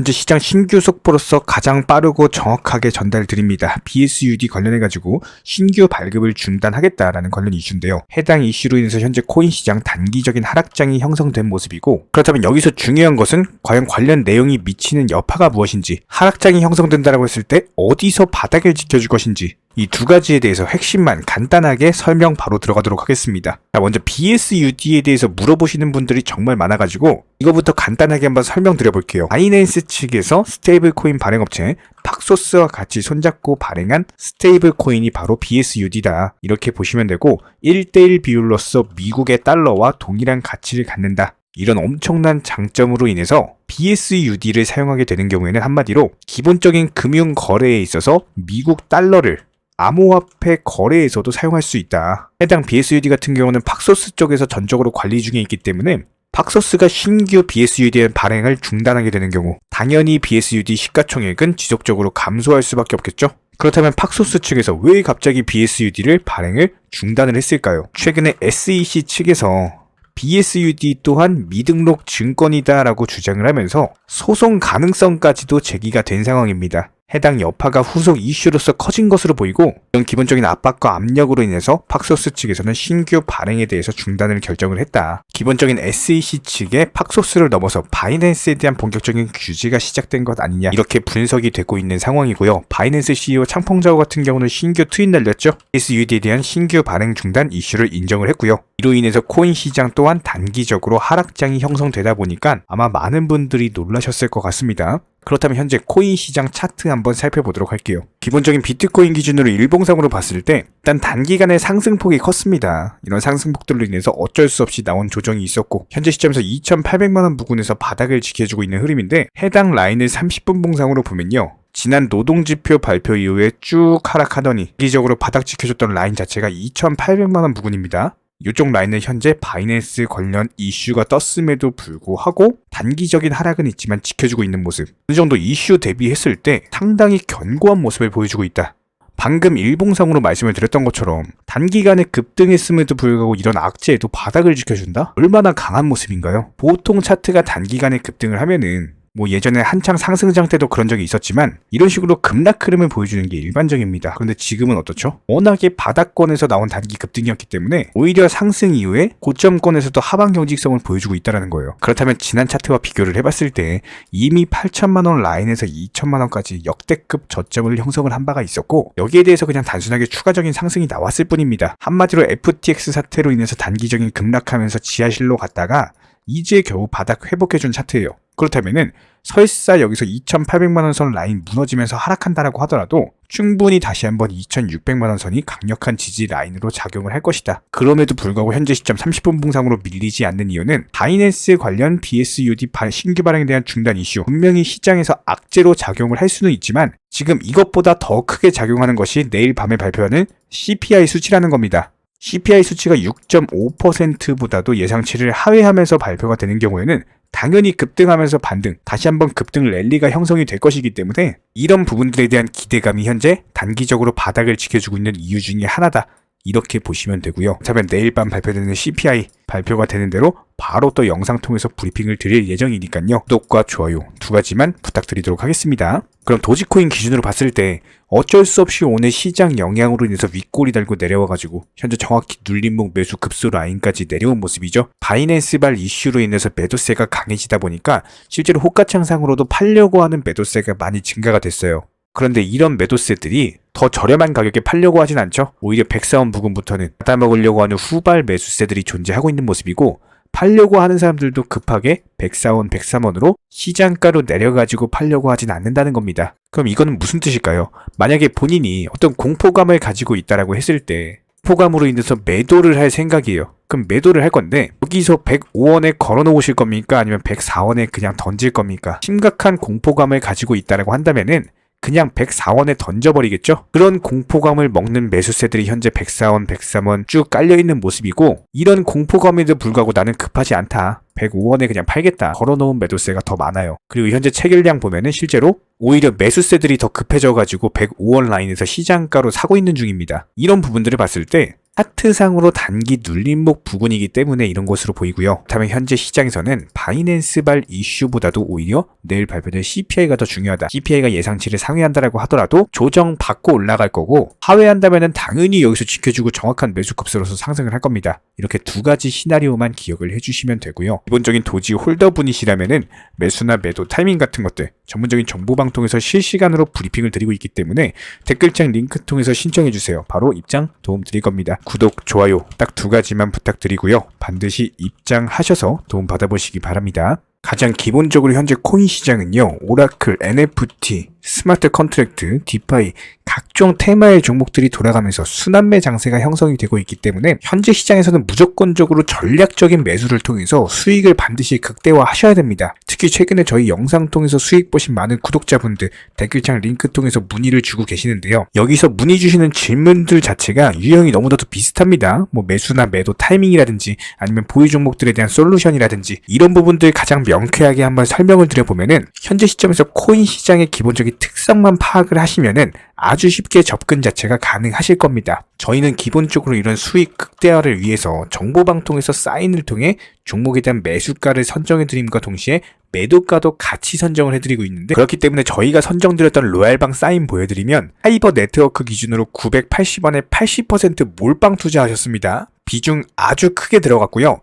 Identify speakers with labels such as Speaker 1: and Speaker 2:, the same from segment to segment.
Speaker 1: 현재 시장 신규 속보로서 가장 빠르고 정확하게 전달드립니다. BSUD 관련해가지고 신규 발급을 중단하겠다라는 관련 이슈인데요. 해당 이슈로 인해서 현재 코인 시장 단기적인 하락장이 형성된 모습이고 그렇다면 여기서 중요한 것은 과연 관련 내용이 미치는 여파가 무엇인지 하락장이 형성된다라고 했을 때 어디서 바닥을 지켜줄 것인지 이 두 가지에 대해서 핵심만 간단하게 설명 바로 들어가도록 하겠습니다. 자, 먼저 BSUD에 대해서 물어보시는 분들이 정말 많아가지고 이거부터 간단하게 한번 설명드려 볼게요. 바이낸스 측에서 스테이블 코인 발행업체 팍소스와 같이 손잡고 발행한 스테이블 코인이 바로 BSUD다. 이렇게 보시면 되고 1대1 비율로서 미국의 달러와 동일한 가치를 갖는다. 이런 엄청난 장점으로 인해서 BSUD를 사용하게 되는 경우에는 한마디로 기본적인 금융 거래에 있어서 미국 달러를 암호화폐 거래에서도 사용할 수 있다. 해당 BSUD 같은 경우는 팍소스 쪽에서 전적으로 관리 중에 있기 때문에 팍소스가 신규 BSUD의 발행을 중단하게 되는 경우 당연히 BSUD 시가총액은 지속적으로 감소할 수밖에 없겠죠. 그렇다면 팍소스 측에서 왜 갑자기 BSUD를 발행을 중단을 했을까요? 최근에 SEC 측에서 BSUD 또한 미등록 증권이다라고 주장을 하면서 소송 가능성까지도 제기가 된 상황입니다. 해당 여파가 후속 이슈로서 커진 것으로 보이고 이런 기본적인 압박과 압력으로 인해서 팍소스 측에서는 신규 발행에 대해서 중단을 결정을 했다. 기본적인 SEC 측의 팍소스를 넘어서 바이낸스에 대한 본격적인 규제가 시작된 것 아니냐 이렇게 분석이 되고 있는 상황이고요. 바이낸스 CEO 창펑자오 같은 경우는 신규 트윗 날렸죠. SUD에 대한 신규 발행 중단 이슈를 인정을 했고요. 이로 인해서 코인 시장 또한 단기적으로 하락장이 형성되다 보니까 아마 많은 분들이 놀라셨을 것 같습니다. 그렇다면 현재 코인 시장 차트 한번 살펴보도록 할게요. 기본적인 비트코인 기준으로 일봉상으로 봤을 때 일단 단기간에 상승폭이 컸습니다. 이런 상승폭들로 인해서 어쩔 수 없이 나온 조정이 있었고 현재 시점에서 2,800만 원 부근에서 바닥을 지켜주고 있는 흐름인데 해당 라인을 30분 봉상으로 보면요. 지난 노동지표 발표 이후에 쭉 하락하더니 기적으로 바닥 지켜줬던 라인 자체가 2,800만 원 부근입니다. 이쪽 라인은 현재 바이낸스 관련 이슈가 떴음에도 불구하고 단기적인 하락은 있지만 지켜주고 있는 모습. 어느 정도 이슈 대비했을 때 상당히 견고한 모습을 보여주고 있다. 방금 일봉상으로 말씀을 드렸던 것처럼 단기간에 급등했음에도 불구하고 이런 악재에도 바닥을 지켜준다? 얼마나 강한 모습인가요? 보통 차트가 단기간에 급등을 하면은 뭐 예전에 한창 상승장 때도 그런 적이 있었지만 이런 식으로 급락 흐름을 보여주는 게 일반적입니다. 그런데 지금은 어떻죠? 워낙에 바닥권에서 나온 단기 급등이었기 때문에 오히려 상승 이후에 고점권에서도 하방 경직성을 보여주고 있다는 거예요. 그렇다면 지난 차트와 비교를 해봤을 때 이미 8천만 원 라인에서 2천만 원까지 역대급 저점을 형성을 한 바가 있었고 여기에 대해서 그냥 단순하게 추가적인 상승이 나왔을 뿐입니다. 한마디로 FTX 사태로 인해서 단기적인 급락하면서 지하실로 갔다가 이제 겨우 바닥 회복해준 차트예요. 그렇다면은 설사 여기서 2,800만 원 선 라인 무너지면서 하락한다라고 하더라도 충분히 다시 한번 2,600만 원 선이 강력한 지지 라인으로 작용을 할 것이다. 그럼에도 불구하고 현재 시점 30분 봉상으로 밀리지 않는 이유는 바이낸스 관련 BSUD 신규 발행에 대한 중단 이슈 분명히 시장에서 악재로 작용을 할 수는 있지만 지금 이것보다 더 크게 작용하는 것이 내일 밤에 발표하는 CPI 수치라는 겁니다. CPI 수치가 6.5%보다도 예상치를 하회하면서 발표가 되는 경우에는 당연히 급등하면서 반등, 다시 한번 급등 랠리가 형성이 될 것이기 때문에 이런 부분들에 대한 기대감이 현재 단기적으로 바닥을 지켜주고 있는 이유 중에 하나다. 이렇게 보시면 되고요. 그렇다면 내일 밤 발표되는 CPI 발표가 되는 대로 바로 또 영상 통해서 브리핑을 드릴 예정이니까요. 구독과 좋아요 두 가지만 부탁드리도록 하겠습니다. 그럼 도지코인 기준으로 봤을 때 어쩔 수 없이 오늘 시장 영향으로 인해서 윗골이 달고 내려와가지고 현재 정확히 눌림목 매수 급소 라인까지 내려온 모습이죠. 바이낸스발 이슈로 인해서 매도세가 강해지다 보니까 실제로 호가창상으로도 팔려고 하는 매도세가 많이 증가가 됐어요. 그런데 이런 매도세들이 더 저렴한 가격에 팔려고 하진 않죠. 오히려 백사원 부근부터는 받아먹으려고 하는 후발 매수세들이 존재하고 있는 모습이고 팔려고 하는 사람들도 급하게 104원, 103원으로 시장가로 내려가지고 팔려고 하진 않는다는 겁니다. 그럼 이거는 무슨 뜻일까요? 만약에 본인이 어떤 공포감을 가지고 있다라고 했을 때 공포감으로 인해서 매도를 할 생각이에요. 그럼 매도를 할 건데 여기서 105원에 걸어 놓으실 겁니까? 아니면 104원에 그냥 던질 겁니까? 심각한 공포감을 가지고 있다라고 한다면은 그냥 104원에 던져버리겠죠? 그런 공포감을 먹는 매수세들이 현재 104원, 103원 쭉 깔려있는 모습이고 이런 공포감에도 불구하고 나는 급하지 않다. 105원에 그냥 팔겠다. 걸어놓은 매도세가 더 많아요. 그리고 현재 체결량 보면은 실제로 오히려 매수세들이 더 급해져가지고 105원 라인에서 시장가로 사고 있는 중입니다. 이런 부분들을 봤을 때 차트상으로 단기 눌림목 부근이기 때문에 이런 것으로 보이고요. 다음에 현재 시장에서는 바이낸스발 이슈보다도 오히려 내일 발표될 CPI가 더 중요하다. CPI가 예상치를 상회한다라고 하더라도 조정 받고 올라갈 거고 하회한다면은 당연히 여기서 지켜주고 정확한 매수 급수로서 상승을 할 겁니다. 이렇게 두 가지 시나리오만 기억을 해주시면 되고요. 기본적인 도지 홀더 분이시라면은 매수나 매도 타이밍 같은 것들 전문적인 정보 방통에서 실시간으로 브리핑을 드리고 있기 때문에 댓글창 링크 통해서 신청해 주세요. 바로 입장 도움 드릴 겁니다. 구독, 좋아요 딱 두 가지만 부탁드리고요. 반드시 입장하셔서 도움 받아보시기 바랍니다. 가장 기본적으로 현재 코인 시장은요. 오라클, NFT, 스마트 컨트랙트, 디파이 각종 테마의 종목들이 돌아가면서 순환매 장세가 형성이 되고 있기 때문에 현재 시장에서는 무조건적으로 전략적인 매수를 통해서 수익을 반드시 극대화하셔야 됩니다. 특히 최근에 저희 영상 통해서 수익 보신 많은 구독자분들 댓글창 링크 통해서 문의를 주고 계시는데요. 여기서 문의 주시는 질문들 자체가 유형이 너무나도 비슷합니다. 뭐 매수나 매도 타이밍이라든지 아니면 보유 종목들에 대한 솔루션이라든지 이런 부분들 가장 명쾌하게 한번 설명을 드려보면은 현재 시점에서 코인 시장의 기본적인 특성만 파악을 하시면은 아주 쉽게 접근 자체가 가능하실 겁니다. 저희는 기본적으로 이런 수익 극대화를 위해서 정보방통에서 사인을 통해 종목에 대한 매수가를 선정해 드림과 동시에 매도가도 같이 선정을 해드리고 있는데 그렇기 때문에 저희가 선정드렸던 로얄방 사인 보여드리면 하이버 네트워크 기준으로 980원에 80% 몰빵 투자하셨습니다. 비중 아주 크게 들어갔고요.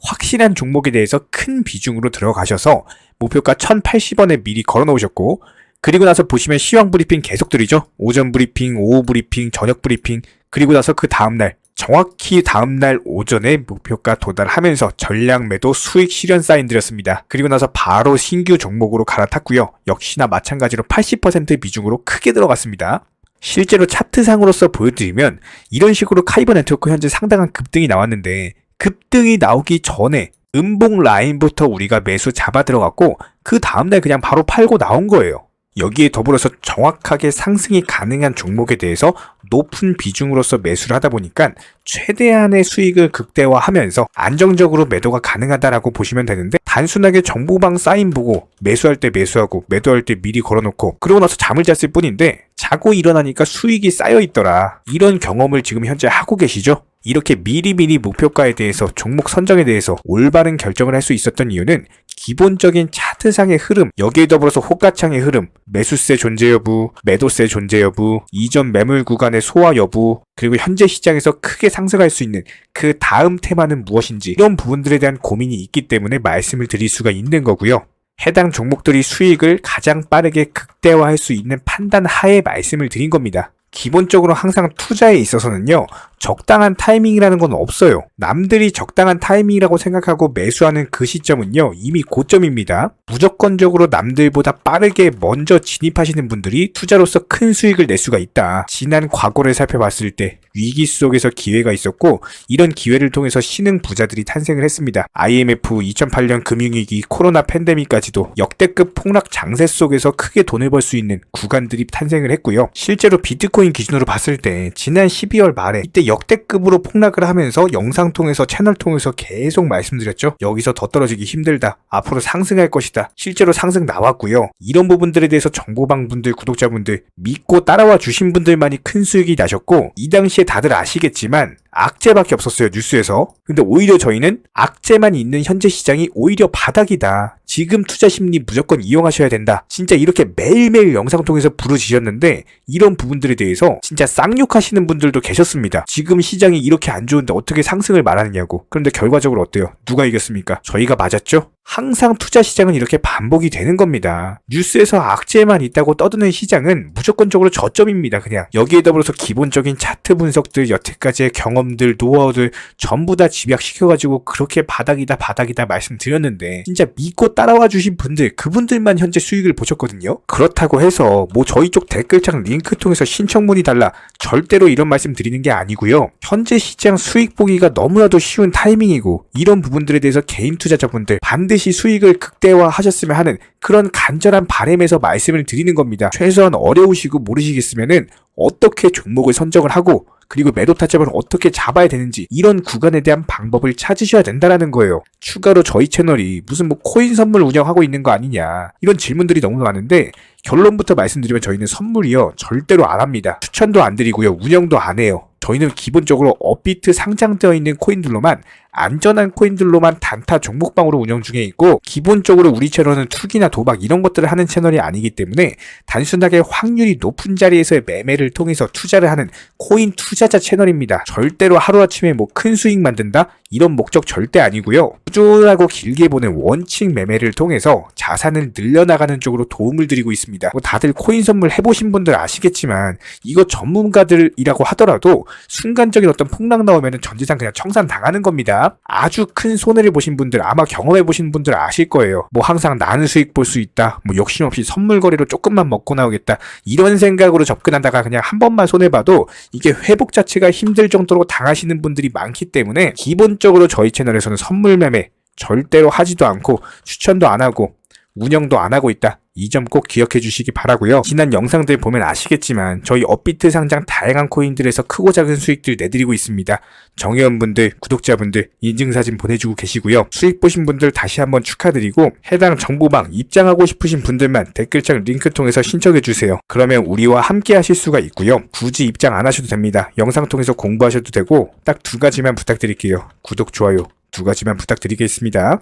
Speaker 1: 확실한 종목에 대해서 큰 비중으로 들어가셔서 목표가 1080원에 미리 걸어 놓으셨고 그리고 나서 보시면 시황 브리핑 계속 드리죠. 오전 브리핑, 오후 브리핑, 저녁 브리핑. 그리고 나서 그 다음날 정확히 다음날 오전에 목표가 도달하면서 전략 매도 수익 실현 사인 드렸습니다. 그리고 나서 바로 신규 종목으로 갈아탔고요. 역시나 마찬가지로 80% 비중으로 크게 들어갔습니다. 실제로 차트상으로서 보여드리면 이런 식으로 카이버 네트워크 현재 상당한 급등이 나왔는데 급등이 나오기 전에 음봉 라인부터 우리가 매수 잡아 들어갔고 그 다음날 그냥 바로 팔고 나온 거예요. 여기에 더불어서 정확하게 상승이 가능한 종목에 대해서 높은 비중으로서 매수를 하다 보니까 최대한의 수익을 극대화하면서 안정적으로 매도가 가능하다라고 보시면 되는데 단순하게 정보방 사인 보고 매수할 때 매수하고 매도할 때 미리 걸어놓고 그러고 나서 잠을 잤을 뿐인데 자고 일어나니까 수익이 쌓여 있더라 이런 경험을 지금 현재 하고 계시죠? 이렇게 미리미리 목표가에 대해서 종목 선정에 대해서 올바른 결정을 할 수 있었던 이유는 기본적인 차트상의 흐름, 여기에 더불어서 호가창의 흐름, 매수세 존재 여부, 매도세 존재 여부, 이전 매물 구간의 소화 여부, 그리고 현재 시장에서 크게 상승할 수 있는 그 다음 테마는 무엇인지 이런 부분들에 대한 고민이 있기 때문에 말씀을 드릴 수가 있는 거고요. 해당 종목들이 수익을 가장 빠르게 극대화할 수 있는 판단 하에 말씀을 드린 겁니다. 기본적으로 항상 투자에 있어서는요, 적당한 타이밍이라는 건 없어요. 남들이 적당한 타이밍이라고 생각하고 매수하는 그 시점은요, 이미 고점입니다. 무조건적으로 남들보다 빠르게 먼저 진입하시는 분들이 투자로서 큰 수익을 낼 수가 있다. 지난 과거를 살펴봤을 때 위기 속에서 기회가 있었고, 이런 기회를 통해서 신흥 부자들이 탄생을 했습니다. IMF, 2008년 금융위기, 코로나 팬데믹까지도 역대급 폭락 장세 속에서 크게 돈을 벌 수 있는 구간들이 탄생을 했고요. 실제로 비트코인 기준으로 봤을 때 지난 12월 말에 이때 역대급으로 폭락을 하면서 영상 통해서 채널 통해서 계속 말씀드렸죠. 여기서 더 떨어지기 힘들다. 앞으로 상승할 것이다. 실제로 상승 나왔고요. 이런 부분들에 대해서 정보방 분들, 구독자분들 믿고 따라와 주신 분들만이 큰 수익이 나셨고 이 당시 에 다들 아시겠지만 악재밖에 없었어요 뉴스에서. 근데 오히려 저희는 악재만 있는 현재 시장이 오히려 바닥이다 지금 투자 심리 무조건 이용하셔야 된다. 진짜 이렇게 매일매일 영상 통해서 부르짖었는데 이런 부분들에 대해서 진짜 쌍욕하시는 분들도 계셨습니다. 지금 시장이 이렇게 안 좋은데 어떻게 상승을 말하느냐고. 그런데 결과적으로 어때요? 누가 이겼습니까? 저희가 맞았죠? 항상 투자 시장은 이렇게 반복이 되는 겁니다. 뉴스에서 악재만 있다고 떠드는 시장은 무조건적으로 저점입니다. 그냥. 여기에 더불어서 기본적인 차트 분석들, 여태까지의 경험들, 노하우들 전부 다 집약시켜가지고 그렇게 바닥이다 바닥이다 말씀드렸는데 진짜 믿고 따라와 주신 분들 그분들만 현재 수익을 보셨거든요. 그렇다고 해서 뭐 저희 쪽 댓글창 링크 통해서 신청문이 달라 절대로 이런 말씀 드리는 게 아니고요. 현재 시장 수익 보기가 너무나도 쉬운 타이밍이고 이런 부분들에 대해서 개인 투자자분들 반드시 수익을 극대화하셨으면 하는 그런 간절한 바램에서 말씀을 드리는 겁니다. 최소한 어려우시고 모르시겠으면은 어떻게 종목을 선정을 하고 그리고 매도 타점을 어떻게 잡아야 되는지 이런 구간에 대한 방법을 찾으셔야 된다라는 거예요. 추가로 저희 채널이 무슨 뭐 코인 선물 운영하고 있는 거 아니냐 이런 질문들이 너무 많은데 결론부터 말씀드리면 저희는 선물이요 절대로 안 합니다. 추천도 안 드리고요 운영도 안 해요. 저희는 기본적으로 업비트 상장되어 있는 코인들로만 안전한 코인들로만 단타 종목방으로 운영 중에 있고 기본적으로 우리 채널은 투기나 도박 이런 것들을 하는 채널이 아니기 때문에 단순하게 확률이 높은 자리에서의 매매를 통해서 투자를 하는 코인 투자자 채널입니다. 절대로 하루아침에 뭐 큰 수익 만든다? 이런 목적 절대 아니고요. 꾸준하고 길게 보는 원칙 매매를 통해서 자산을 늘려나가는 쪽으로 도움을 드리고 있습니다. 뭐 다들 코인 선물 해보신 분들 아시겠지만 이거 전문가들이라고 하더라도 순간적인 어떤 폭락 나오면 전 재산 그냥 청산 당하는 겁니다. 아주 큰 손해를 보신 분들 아마 경험해 보신 분들 아실 거예요. 뭐 항상 나는 수익 볼 수 있다. 뭐 욕심 없이 선물 거래로 조금만 먹고 나오겠다. 이런 생각으로 접근하다가 그냥 한 번만 손해 봐도 이게 회복 자체가 힘들 정도로 당하시는 분들이 많기 때문에 기본적으로 저희 채널에서는 선물 매매 절대로 하지도 않고 추천도 안 하고 운영도 안 하고 있다. 이 점 꼭 기억해 주시기 바라고요. 지난 영상들 보면 아시겠지만 저희 업비트 상장 다양한 코인들에서 크고 작은 수익들 내드리고 있습니다. 정회원분들, 구독자분들 인증사진 보내주고 계시고요. 수익 보신 분들 다시 한번 축하드리고 해당 정보방 입장하고 싶으신 분들만 댓글창 링크 통해서 신청해 주세요. 그러면 우리와 함께 하실 수가 있고요. 굳이 입장 안 하셔도 됩니다. 영상 통해서 공부하셔도 되고 딱 두 가지만 부탁드릴게요. 구독, 좋아요 두 가지만 부탁드리겠습니다.